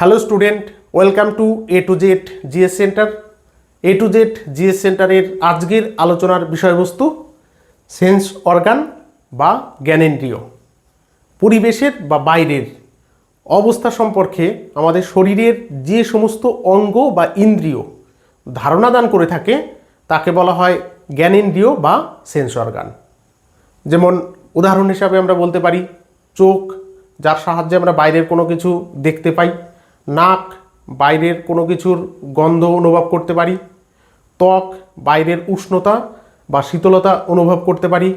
Hello student welcome to A to Z GS centre A to Z GS সেন্টারের আজকের আলোচনার বিষয়বস্তু sense organ বা জ্ঞানেন্দ্রিয়। পরিবেশের বা বাইরের অবস্থা সম্পর্কে আমাদের শরীরের যে সমস্ত অঙ্গ বা ইন্দ্রিয় ধারণা দান করে থাকে, তাকে বলা হয় জ্ঞানেন্দ্রিয় বা সেন্স অর্গান যেমন উদাহরণ হিসাবে আমরা বলতে পারি, চোখ, যার সাহায্যে আমরা বাইরের কোনো কিছু দেখতে পাই। নাক, বাইরের কোনো কিছুর গন্ধ অনুভব করতে পারি, ত্বক, বাইরের উষ্ণতা বা শীতলতা অনুভব করতে পারি,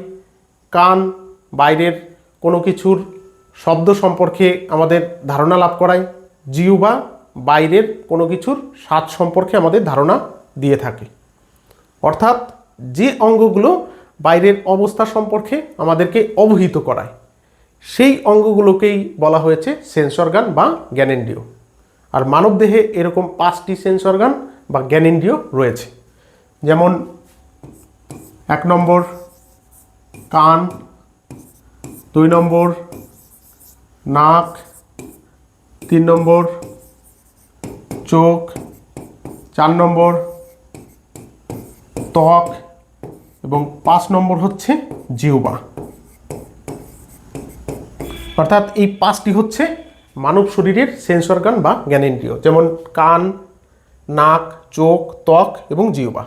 কান, বাইরের কোনো কিছুর শব্দ সম্পর্কে আমাদের ধারণা লাভ করায়, জিহ্বা বাইরের কোনো কিছুর স্বাদ সম্পর্কে আমাদের ধারণা দিয়ে থাকে। অর্থাৎ যে অঙ্গগুলো বাইরের অবস্থা সম্পর্কে আমাদেরকে অবহিত করায়, সেই অঙ্গগুলোকেই বলা হয়েছে সেন্স অর্গান বা জ্ঞানেন্দ্রিয়। আর মানবদেহে এরকম পাঁচটি সেন্স অর্গান বা জ্ঞানেন্দ্রিয় রয়েছে। যেমন এক নম্বর কান, দুই নম্বর নাক, তিন নম্বর চোখ, চার নম্বর ত্বক এবং পাঁচ নম্বর হচ্ছে জিহ্বা। অর্থাৎ এই পাঁচটি হচ্ছে মানব শরীরের সেন্স অর্গান বা জ্ঞানেন্দ্রিয়, যেমন কান, নাক, চোখ, ত্বক এবং জিহ্বা।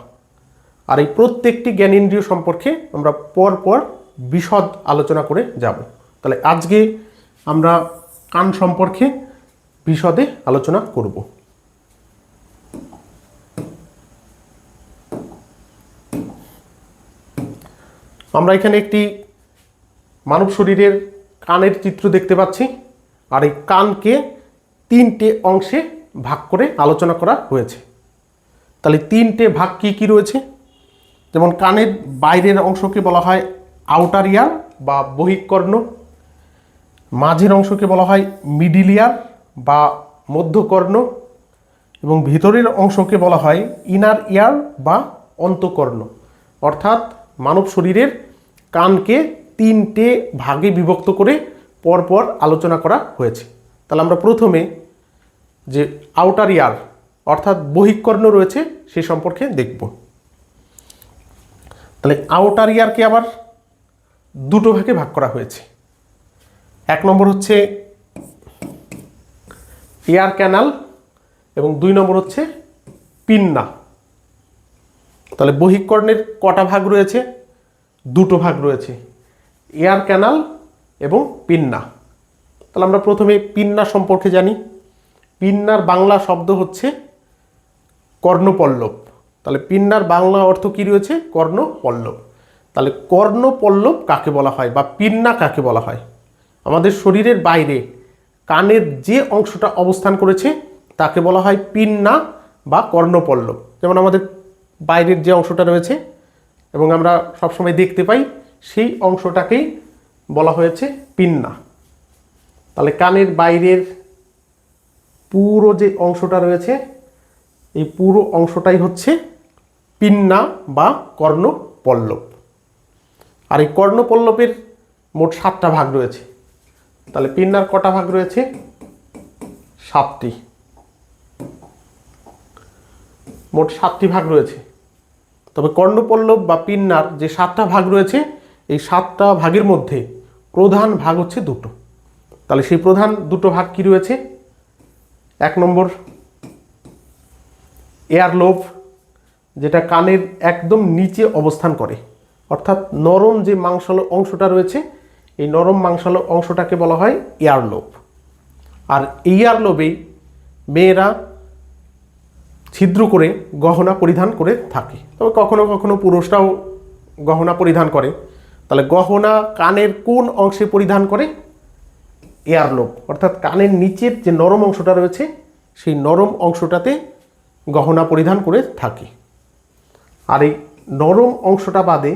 আর এই প্রত্যেকটি জ্ঞানেন্দ্রিয় সম্পর্কে আমরা পর পর বিশদ আলোচনা করে যাব। তাহলে আজকে আমরা কান সম্পর্কে বিশদে আলোচনা করব। আমরা এখানে একটি মানব শরীরের কানের চিত্র দেখতে পাচ্ছি। আর এই কানকে তিনটে অংশে ভাগ করে আলোচনা করা হয়েছে। তাহলে তিনটে ভাগ কি কি রয়েছে? যেমন কানের বাইরের অংশকে বলা হয় আউটার ইয়ার বা বহিকর্ণ, মাঝের অংশকে বলা হয় মিডিল ইয়ার বা মধ্যকর্ণ এবং ভিতরের অংশকে বলা হয় ইনার ইয়ার বা অন্তকর্ণ। অর্থাৎ মানব শরীরের কানকে তিনটে ভাগে বিভক্ত করে পরপর আলোচনা করা হয়েছে। তাহলে আমরা প্রথমে যে আউটার ইয়ার অর্থাৎ বহিকর্ণ রয়েছে, সে সম্পর্কে দেখব। তাহলে আউটার ইয়ারকে আবার দুটো ভাগে ভাগ করা হয়েছে। এক নম্বর হচ্ছে এয়ার ক্যানাল এবং দুই নম্বর হচ্ছে পিন্না তাহলে বহিকর্ণের কটা ভাগ রয়েছে? দুটো ভাগ রয়েছে। এয়ার ক্যানাল এবং পিন্না। তাহলে আমরা প্রথমে পিন্না সম্পর্কে জানি। পিন্নার বাংলা শব্দ হচ্ছে কর্ণপল্লব। তাহলে পিন্নার বাংলা অর্থ কী রয়েছে? কর্ণপল্লব। তাহলে কর্ণপল্লব কাকে বলা হয় বা পিন্না কাকে বলা হয়? আমাদের শরীরের বাইরে কানের যে অংশটা অবস্থান করেছে, তাকে বলা হয় পিন্না বা কর্ণপল্লব। যেমন আমাদের বাইরের যে অংশটা রয়েছে এবং আমরা সবসময় দেখতে পাই, সেই অংশটাকেই বলা হয়েছে পিন্না। তাহলে কানের বাইরের পুরো যে অংশটা রয়েছে, এই পুরো অংশটাই হচ্ছে পিন্না বা কর্ণপল্লব। আর এই কর্ণপল্লবের মোট সাতটা ভাগ রয়েছে। তাহলে পিন্নার কটা ভাগ রয়েছে? সাতটি। মোট সাতটি ভাগ রয়েছে। তবে কর্ণপল্লব বা পিন্নার যে সাতটা ভাগ রয়েছে, এই সাতটা ভাগের মধ্যে প্রধান ভাগ হচ্ছে দুটো। তাহলে সেই প্রধান দুটো ভাগ কি রয়েছে? এক নম্বর এয়ার লোভ, যেটা কানের একদম নিচে অবস্থান করে। অর্থাৎ নরম যে মাংসালো অংশটা রয়েছে, এই নরম মাংসালো অংশটাকে বলা হয় এয়ার লোভ। আর এয়ার লোভেই মেয়েরা ছিদ্র করে গহনা পরিধান করে থাকে। তবে কখনো কখনো পুরুষরাও গহনা পরিধান করে। তাহলে গহনা কানের কোন অংশে পরিধান করে? এয়ারলোব অর্থাৎ কানের নিচের যে নরম অংশটা রয়েছে, সেই নরম অংশটাতে গহনা পরিধান করে থাকে। আর এই নরম অংশটা বাদে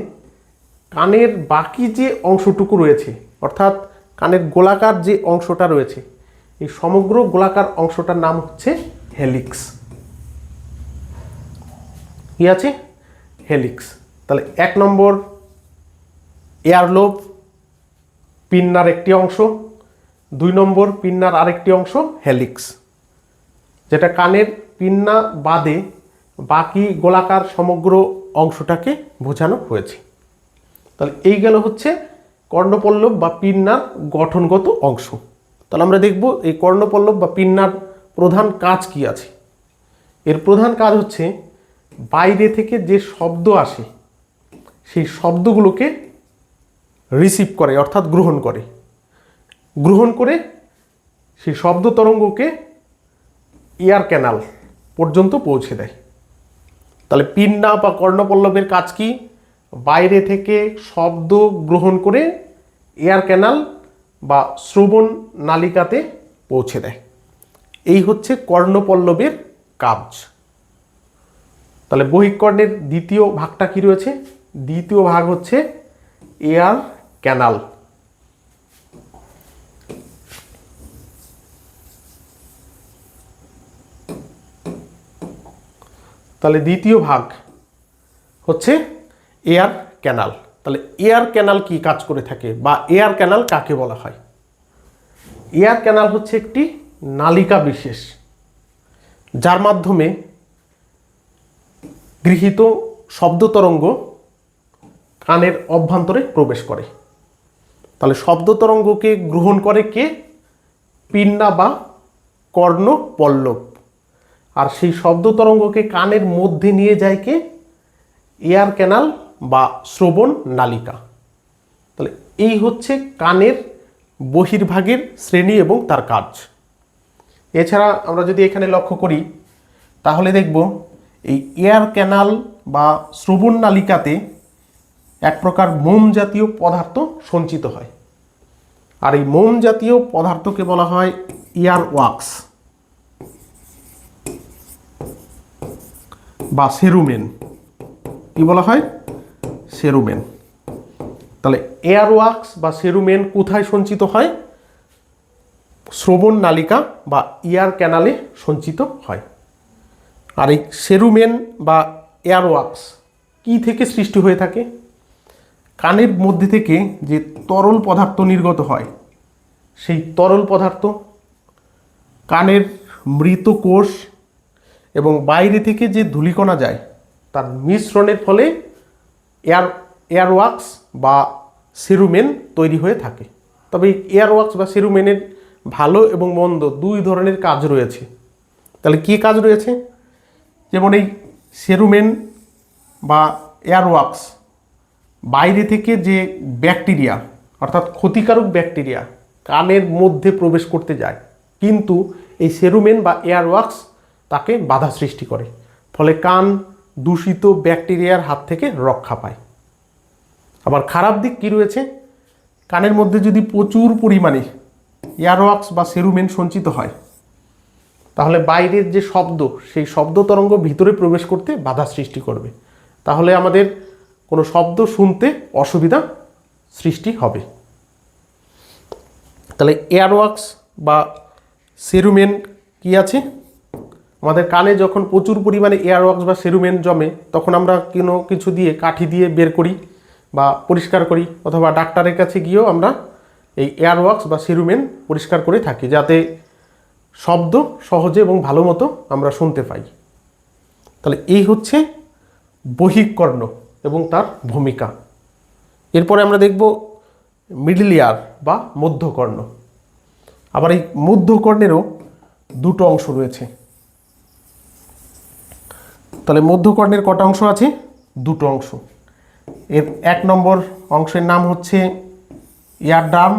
কানের বাকি যে অংশটুকু রয়েছে, অর্থাৎ কানের গোলাকার যে অংশটা রয়েছে, এই সমগ্র গোলাকার অংশটার নাম হচ্ছে হেলিক্স। কি আছে? হেলিক্স। তাহলে এক নম্বর এয়ারলোব পিন্নার একটি অংশ, দুই নম্বর পিন্নার আরেকটি অংশ, হেলিক্স, যেটা কানের পিন্না বাদে বাকি গোলাকার সমগ্র অংশটাকে বোঝানো হয়েছে। তাহলে এই গেল হচ্ছে কর্ণপল্লব বা পিন্নার গঠনগত অংশ। তাহলে আমরা দেখব এই কর্ণপল্লব বা পিন্নার প্রধান কাজ কি আছে। এর প্রধান কাজ হচ্ছে বাইরে থেকে যে শব্দ আসে, সেই শব্দগুলোকে রিসিভ করে, অর্থাৎ গ্রহণ করে। গ্রহণ করে সেই শব্দ তরঙ্গকে এয়ার ক্যানাল পর্যন্ত পৌঁছে দেয়। তাহলে পিন্না বা কর্ণপল্লবের কাজ কি? বাইরে থেকে শব্দ গ্রহণ করে এয়ার ক্যানাল বা শ্রবণ নালিকাতে পৌঁছে দেয়। এই হচ্ছে কর্ণপল্লবের কাজ। তাহলে বহিকর্ণের দ্বিতীয় ভাগটা কি রয়েছে? দ্বিতীয় ভাগ হচ্ছে এয়ার ক্যানাল। তাহলে দ্বিতীয় ভাগ হচ্ছে এয়ার ক্যানাল। তাহলে এয়ার ক্যানাল কি কাজ করে থাকে বা এয়ার ক্যানাল কাকে বলা হয়? এয়ার ক্যানাল হচ্ছে একটি নালিকা বিশেষ, যার মাধ্যমে গৃহীত শব্দ তরঙ্গ কানের অভ্যন্তরে প্রবেশ করে। তাহলে শব্দ তরঙ্গকে গ্রহণ করে কে? পিন্না বা কর্ণ পল্লব আর সেই শব্দ তরঙ্গকে কানের মধ্যে নিয়ে যায় কে? এয়ার ক্যানাল বা শ্রবণ নালিকা। তাহলে এই হচ্ছে কানের বহির্ভাগের শ্রেণি এবং তার কাজ। এছাড়া আমরা যদি এখানে লক্ষ্য করি, তাহলে দেখব এই এয়ার ক্যানাল বা শ্রবণ নালিকাতে এক প্রকার মোম জাতীয় পদার্থ সঞ্চিত হয়। আর এই মোম জাতীয় পদার্থকে বলা হয় ইয়ার ওয়াক্স বা সেরুমেন। কি বলা হয়? সেরুমেন। তাহলে এয়ার ওয়াক্স বা সেরুমেন কোথায় সঞ্চিত হয়? শ্রবণ নালিকা বা ইয়ার ক্যানালে সঞ্চিত হয়। আর এই সেরুমেন বা এয়ার ওয়াক্স কী থেকে সৃষ্টি হয়ে থাকে? কানের মধ্যে থেকে যে তরল পদার্থ নির্গত হয়, সেই তরল পদার্থ কানের মৃত কোষ এবং বাইরে থেকে যে ধূলিকণা যায়, তার মিশ্রণের ফলে এয়ার, এয়ারওয়াক্স বা সেরুমেন তৈরি হয়ে থাকে। তবে এয়ারওয়াক্স বা সেরুমেনের ভালো এবং মন্দ দুই ধরনের কাজ রয়েছে। তাহলে কী কাজ রয়েছে? যেমন এই সেরুমেন বা এয়ারওয়াক্স বাইরে থেকে যে ব্যাকটেরিয়া, অর্থাৎ ক্ষতিকারক ব্যাকটেরিয়া কানের মধ্যে প্রবেশ করতে যায়, কিন্তু এই সেরুমেন বা এয়ারওয়াক্স তাকে বাধা সৃষ্টি করে, ফলে কান দূষিত ব্যাকটেরিয়ার হাত থেকে রক্ষা পায়। আবার খারাপ দিক কী রয়েছে? কানের মধ্যে যদি প্রচুর পরিমাণে এয়ারওয়াক্স বা সেরুমেন সঞ্চিত হয়, তাহলে বাইরের যে শব্দ, সেই শব্দ তরঙ্গ ভিতরে প্রবেশ করতে বাধা সৃষ্টি করবে। তাহলে আমাদের কোনো শব্দ শুনতে অসুবিধা সৃষ্টি হবে। তাহলে এয়ারওয়াক্স বা সেরুমেন কি আছে? আমাদের কানে যখন প্রচুর পরিমাণে এয়ারওয়াক্স বা সেরুমেন জমে, তখন আমরা কোনো কিছু দিয়ে কাঠি দিয়ে বের করি বা পরিষ্কার করি, অথবা ডাক্তারের কাছে গিয়েও আমরা এই এয়ারওয়াক্স বা সেরুমেন পরিষ্কার করে থাকি, যাতে শব্দ সহজে এবং ভালো মতো আমরা শুনতে পাই। তাহলে এই হচ্ছে বহিকর্ণ। এবং তার ভূমিকা। এরপরে আমরা দেখব মিডল ইয়ার বা মধ্যকর্ণ। আবার এই মধ্যকর্ণেরও দুটো অংশ রয়েছে। তাহলে মধ্যকর্ণের কটা অংশ আছে? দুটো অংশ। এর এক নম্বর অংশের নাম হচ্ছে ইয়ারডার্ম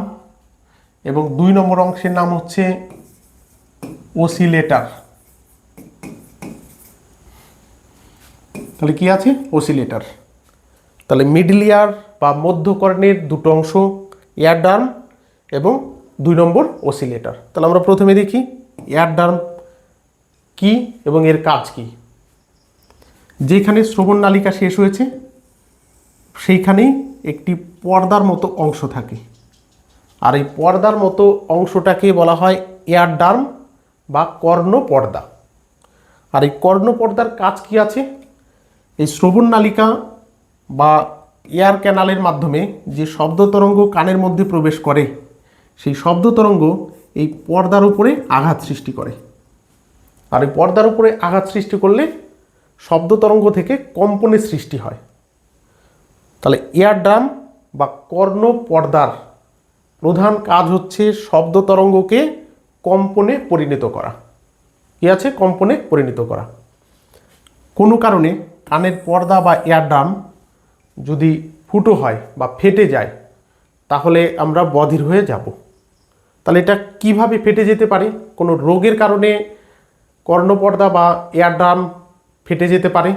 এবং দুই নম্বর অংশের নাম হচ্ছে ওসিলেটার তাহলে কি আছে? ওসিলেটার তাহলে মিডল ইয়ার বা মধ্যকর্ণের দুটো অংশ ইয়ারডার্ম এবং দুই নম্বর ওসিলেটার তাহলে আমরা প্রথমে দেখি ইয়ারডার্ম কি এবং এর কাজ কি। যেখানে শ্রবণ নালিকা শেষ হয়েছে, সেইখানেই একটি পর্দার মতো অংশ থাকে। আর এই পর্দার মতো অংশটাকে বলা হয় এয়ারডার্ম বা কর্ণ পর্দা। আর এই কর্ণ পর্দার কাজ কি আছে? এই শ্রবণ নালিকা বা এয়ার ক্যানালের মাধ্যমে যে শব্দ তরঙ্গ কানের মধ্যে প্রবেশ করে, সেই শব্দ তরঙ্গ এই পর্দার উপরে আঘাত সৃষ্টি করে। আর এই পর্দার উপরে আঘাত সৃষ্টি করলে শব্দ তরঙ্গ থেকে কম্পনের সৃষ্টি হয়। তাহলে এয়ার ড্রাম বা কর্ণ পর্দার প্রধান কাজ হচ্ছে শব্দ তরঙ্গকে কম্পনে পরিণত করা। কি আছে? কম্পনে পরিণত করা। কোনো কারণে কানের পর্দা বা এয়ার ড্রাম যদি ফুটো হয় বা ফেটে যায়, তাহলে আমরা বধির হয়ে যাব। তাহলে এটা কীভাবে ফেটে যেতে পারে? কোনো রোগের কারণে কর্ণপর্দা বা এয়ার ড্রাম ফেটে যেতে পারে?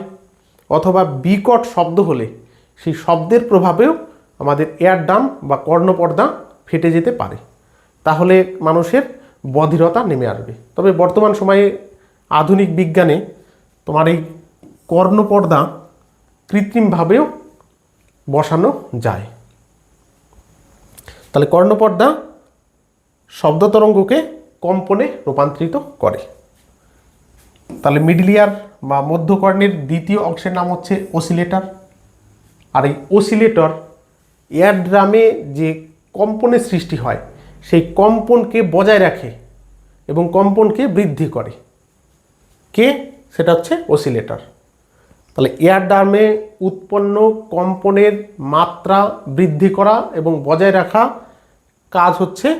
অথবা বিকট শব্দ হলে সেই শব্দের প্রভাবেও আমাদের এয়ার ড্রাম বা কর্ণপর্দা ফেটে যেতে পারে। তাহলে মানুষের বধিরতা নেমে আসবে। তবে বর্তমান সময়ে আধুনিক বিজ্ঞানে তোমার এই কর্ণপর্দা কৃত্রিমভাবেও বসানো যায়। তাহলে কর্ণপর্দা শব্দ তরঙ্গকে কম্পনে রূপান্তরিত করে। তাহলে মিডল ইয়ার বা মধ্যকর্ণের দ্বিতীয় অংশের নাম হচ্ছে অসিলেটর আর এই অসিলেটর এয়ার ড্রামে যে কম্পনের সৃষ্টি হয়, সেই কম্পনকে বজায় রাখে এবং কম্পনকে বৃদ্ধি করে। কে? সেটা হচ্ছে অসিলেটর তাহলে এয়ার ড্রামে উৎপন্ন কম্পনের মাত্রা বৃদ্ধি করা এবং বজায় রাখা কাজ হচ্ছে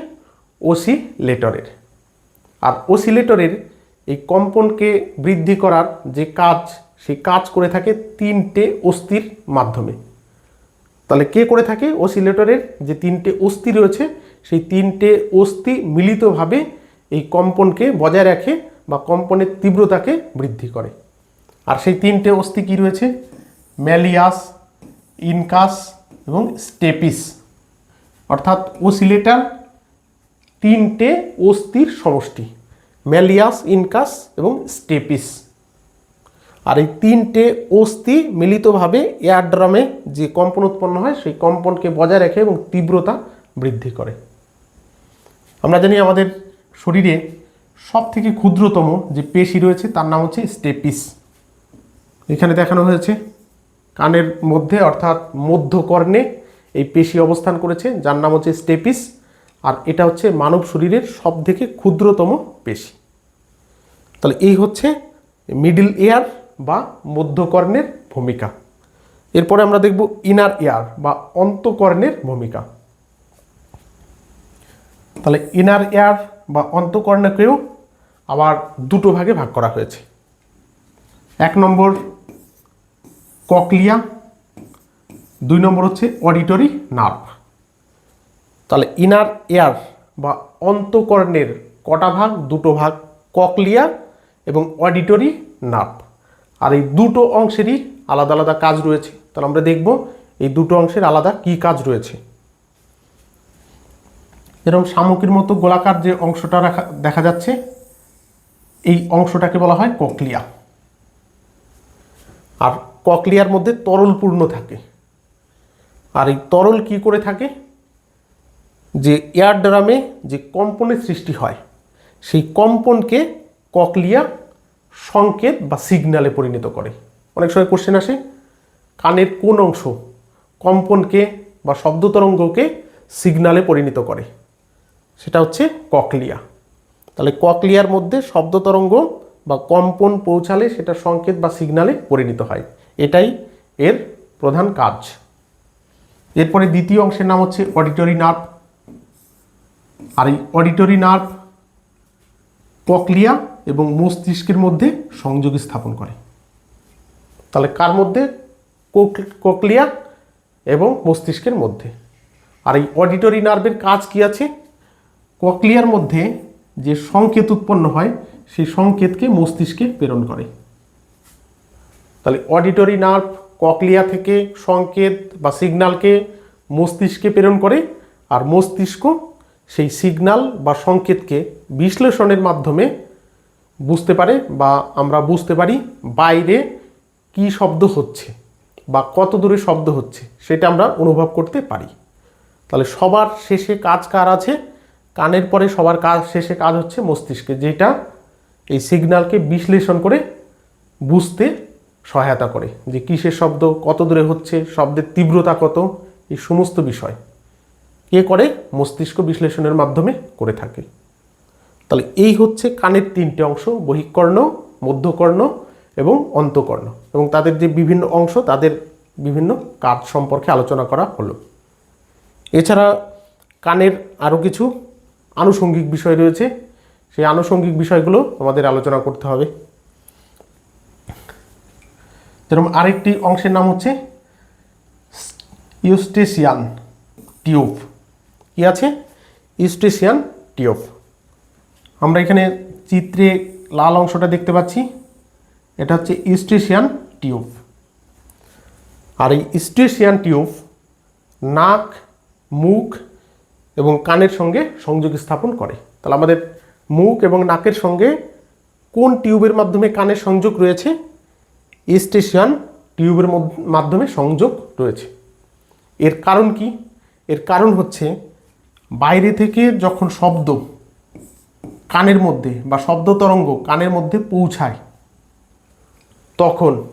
ওসিলেটরের আর ওসিলেটরের এই কম্পনকে বৃদ্ধি করার যে কাজ, সেই কাজ করে থাকে তিনটে অস্থির মাধ্যমে। তাহলে কে করে থাকে? অসিলেটরের যে তিনটে অস্থি রয়েছে, সেই তিনটে অস্থি মিলিতভাবে এই কম্পনকে বজায় রাখে বা কম্পনের তীব্রতাকে বৃদ্ধি করে। আর সেই তিনটে অস্থি কি রয়েছে? ম্যালিয়াস ইনকাস এবং স্টেপিস। অর্থাৎ ওসিলেটার তিনটে অস্থির সমষ্টি ম্যালিয়াস ইনকাস এবং স্টেপিস। আর এই তিনটে অস্থি মিলিতভাবে এয়ার ড্রামে যে কম্পন উৎপন্ন হয়, সেই কম্পনকে বজায় রাখে এবং তীব্রতা বৃদ্ধি করে। আমরা জানি আমাদের শরীরে সব থেকে ক্ষুদ্রতম যে পেশি রয়েছে, তার নাম হচ্ছে স্টেপিস। এখানে দেখানো হয়েছে, কানের মধ্যে অর্থাৎ মধ্যকর্ণে এই পেশি অবস্থান করেছে, যার নাম হচ্ছে স্টেপিস, আর এটা হচ্ছে মানব শরীরের সব থেকে ক্ষুদ্রতম পেশি। তাহলে এই হচ্ছে মিডিল এয়ার বা মধ্যকর্ণের ভূমিকা। এরপরে আমরা দেখব ইনার এয়ার বা অন্তকর্ণের ভূমিকা। তাহলে ইনার এয়ার বা অন্তকর্ণকেও আবার দুটো ভাগে ভাগ করা হয়েছে। এক নম্বর ককলিয়া, দুই নম্বর হচ্ছে অডিটরি নার্ভ। তাহলে ইনার এয়ার বা অন্তকর্ণের কটা ভাগ? দুটো ভাগ ককলিয়া এবং অডিটরি নার্ভ। আর এই দুটো অংশেরই আলাদা আলাদা কাজ রয়েছে। তাহলে আমরা দেখব এই দুটো অংশের আলাদা কি কাজ রয়েছে। এরকম শামুকের মতো গোলাকার যে অংশটা রাখা দেখা যাচ্ছে, এই অংশটাকে বলা হয় ককলিয়া। আর ককলিয়ার মধ্যে তরল পূর্ণ থাকে। আর এই তরল কি করে থাকে? যে এয়ার ড্রামে যে কম্পনের সৃষ্টি হয়, সেই কম্পনকে ককলিয়া সংকেত বা সিগন্যালে পরিণত করে। অনেক সময় কোশ্চেন আসে, কানের কোন অংশ কম্পনকে বা শব্দ তরঙ্গকে সিগন্যালে পরিণত করে? সেটা হচ্ছে ককলিয়া। তাহলে ককলিয়ার মধ্যে শব্দ তরঙ্গ বা কম্পন পৌঁছালে সেটা সংকেত বা সিগনালে পরিণত হয়। এটাই এর প্রধান কাজ। এরপরে দ্বিতীয় অংশের নাম হচ্ছে অডিটরি নার্ভ আর এই অডিটরি নার্ভ ককলিয়া এবং মস্তিষ্কের মধ্যে সংযোগ স্থাপন করে। তাহলে কার মধ্যে? কোক- কোকলিয়া এবং মস্তিষ্কের মধ্যে। আর এই অডিটরি নার্ভের কাজ কি আছে? ককলিয়ার মধ্যে যে সংকেত উৎপন্ন হয় সেই সংকেতকে মস্তিষ্কে প্রেরণ করে। তাহলে অডিটরি নার্ভ ককলিয়া থেকে সংকেত বা সিগন্যালকে মস্তিষ্কে প্রেরণ করে আর মস্তিষ্ক সেই সিগন্যাল বা সংকেতকে বিশ্লেষণের মাধ্যমে বুঝতে পারে বা আমরা বুঝতে পারি বাইরে কি শব্দ হচ্ছে বা কত দূরে শব্দ হচ্ছে, সেটা আমরা অনুভব করতে পারি। তাহলে সবার শেষে কাজ কার আছে? কানের পরে সবার কাজ শেষে কাজ হচ্ছে মস্তিষ্কে, যেটা এই সিগন্যালকে বিশ্লেষণ করে বুঝতে সহায়তা করে যে কিসের শব্দ, কত দূরে হচ্ছে, শব্দের তীব্রতা কত, এই সমস্ত বিষয় কে করে মস্তিষ্ক বিশ্লেষণের মাধ্যমে করে থাকে। তাহলে এই হচ্ছে কানের তিনটে অংশ, বহিকর্ণ, মধ্যকর্ণ এবং অন্তকর্ণ। এবং তাদের যে বিভিন্ন অংশ, তাদের বিভিন্ন কাজ সম্পর্কে আলোচনা করা হলো। এছাড়া কানের আরও কিছু আনুষঙ্গিক বিষয় রয়েছে। সেই আনুষঙ্গিক বিষয়গুলো আমাদের আলোচনা করতে হবে। যেরকম আরেকটি অংশের নাম হচ্ছে ইউস্টেসিয়ান টিউব কি আছে? ইউস্টেসিয়ান টিউব আমরা এখানে চিত্রে লাল অংশটা দেখতে পাচ্ছি। এটা হচ্ছে ইস্টেশিয়ান টিউব আর এই ইস্টেশিয়ান টিউব নাক, মুখ এবং কানের সঙ্গে সংযোগ স্থাপন করে। তাহলে আমাদের মুখ এবং নাকের সঙ্গে কোন টিউবের মাধ্যমে কানের সংযোগ রয়েছে? ইস্টেশিয়ান টিউবের মধ্য- মাধ্যমে সংযোগ রয়েছে। এর কারণ কি? এর কারণ হচ্ছে বাইরে থেকে যখন শব্দ কানের মধ্যে বা শব্দ তরঙ্গ কানের মধ্যে পৌঁছায়, তখন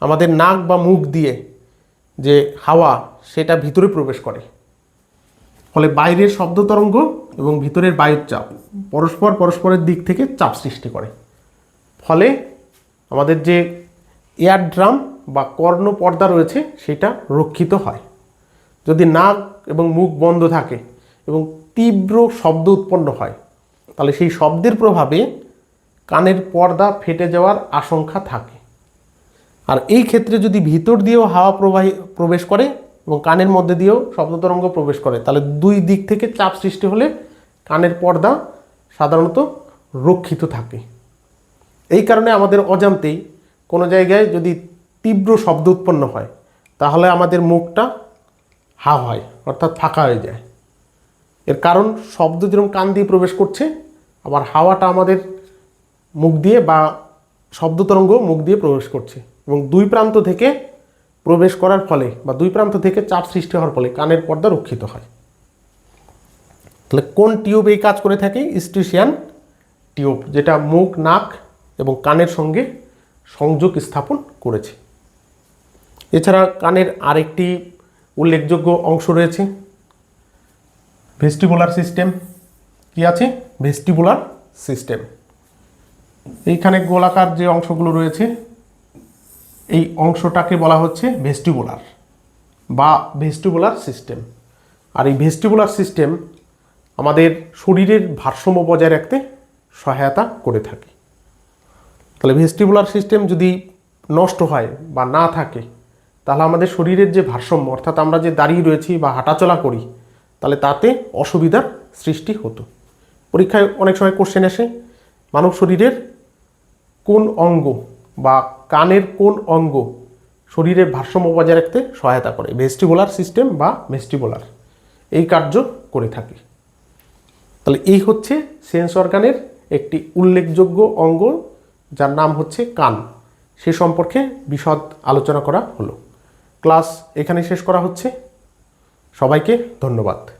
আমাদের নাক বা মুখ দিয়ে যে হাওয়া সেটা ভিতরে প্রবেশ করে। ফলে বাইরের শব্দ তরঙ্গ এবং ভিতরের বায়ুর চাপ পরস্পর পরস্পরের দিক থেকে চাপ সৃষ্টি করে। ফলে আমাদের যে এয়ার ড্রাম বা কর্ণ পর্দা রয়েছে, সেটা রক্ষিত হয়। যদি নাক এবং মুখ বন্ধ থাকে এবং তীব্র শব্দ উৎপন্ন হয়, তাহলে সেই শব্দের প্রভাবে কানের পর্দা ফেটে যাওয়ার আশঙ্কা থাকে। আর এই ক্ষেত্রে যদি ভিতর দিয়েও হাওয়া প্রবাহী, প্রবেশ করে এবং কানের মধ্যে দিয়েও শব্দ তরঙ্গ প্রবেশ করে। তাহলে দুই দিক থেকে চাপ সৃষ্টি হলে কানের পর্দা সাধারণত রক্ষিত থাকে। এই কারণে আমাদের অজান্তেই কোনো জায়গায় যদি তীব্র শব্দ উৎপন্ন হয়, তাহলে আমাদের মুখটা হা হয়, অর্থাৎ ফাঁকা হয়ে যায়। এর কারণ শব্দ যেরকম কান দিয়ে প্রবেশ করছে, আবার হাওয়াটা আমাদের মুখ দিয়ে বা শব্দ তরঙ্গ মুখ দিয়ে প্রবেশ করছে। এবং দুই প্রান্ত থেকে প্রবেশ করার ফলে বা দুই প্রান্ত থেকে চাপ সৃষ্টি হওয়ার ফলে কানের পর্দা রক্ষিত হয়। তাহলে কোন টিউব এই কাজ করে থাকে? স্টিশিয়ান টিউব, যেটা মুখ, নাক এবং কানের সঙ্গে সংযোগ স্থাপন করেছে। এছাড়া কানের আরেকটি উল্লেখযোগ্য অংশ রয়েছে, ভেস্টিবুলার সিস্টেম। কি আছে? Vestibular system. এইখানে গোলাকার যে অংশগুলো রয়েছে এই অংশটাকে বলা হচ্ছে ভেস্টিবুলার বা ভেস্টিবুলার সিস্টেম। আর এই ভেস্টিবুলার সিস্টেম আমাদের শরীরের ভারসাম্য বজায় রাখতে সহায়তা করে থাকে। তাহলে ভেস্টিবুলার সিস্টেম যদি নষ্ট হয় বা না থাকে, তাহলে আমাদের শরীরের যে ভারসাম্য, অর্থাৎ আমরা যে দাঁড়িয়ে রয়েছি বা হাঁটাচলা করি, তাহলে তাতে অসুবিধার সৃষ্টি হতো। পরীক্ষায় অনেক সময় কোশ্চেন আসে, মানব শরীরের কোন অঙ্গ বা কানের কোন অঙ্গ শরীরের ভারসাম্য বজায় রাখতে সহায়তা করে? ভেস্টিবুলার সিস্টেম বা ভেস্টিবুলার। এই কার্য করে থাকে। তাহলে এই হচ্ছে সেন্স অর্গানের একটি উল্লেখযোগ্য অঙ্গ, যার নাম হচ্ছে কান। সে সম্পর্কে বিশদ আলোচনা করা হলো। ক্লাস এখানে শেষ করা হচ্ছে। সবাইকে ধন্যবাদ।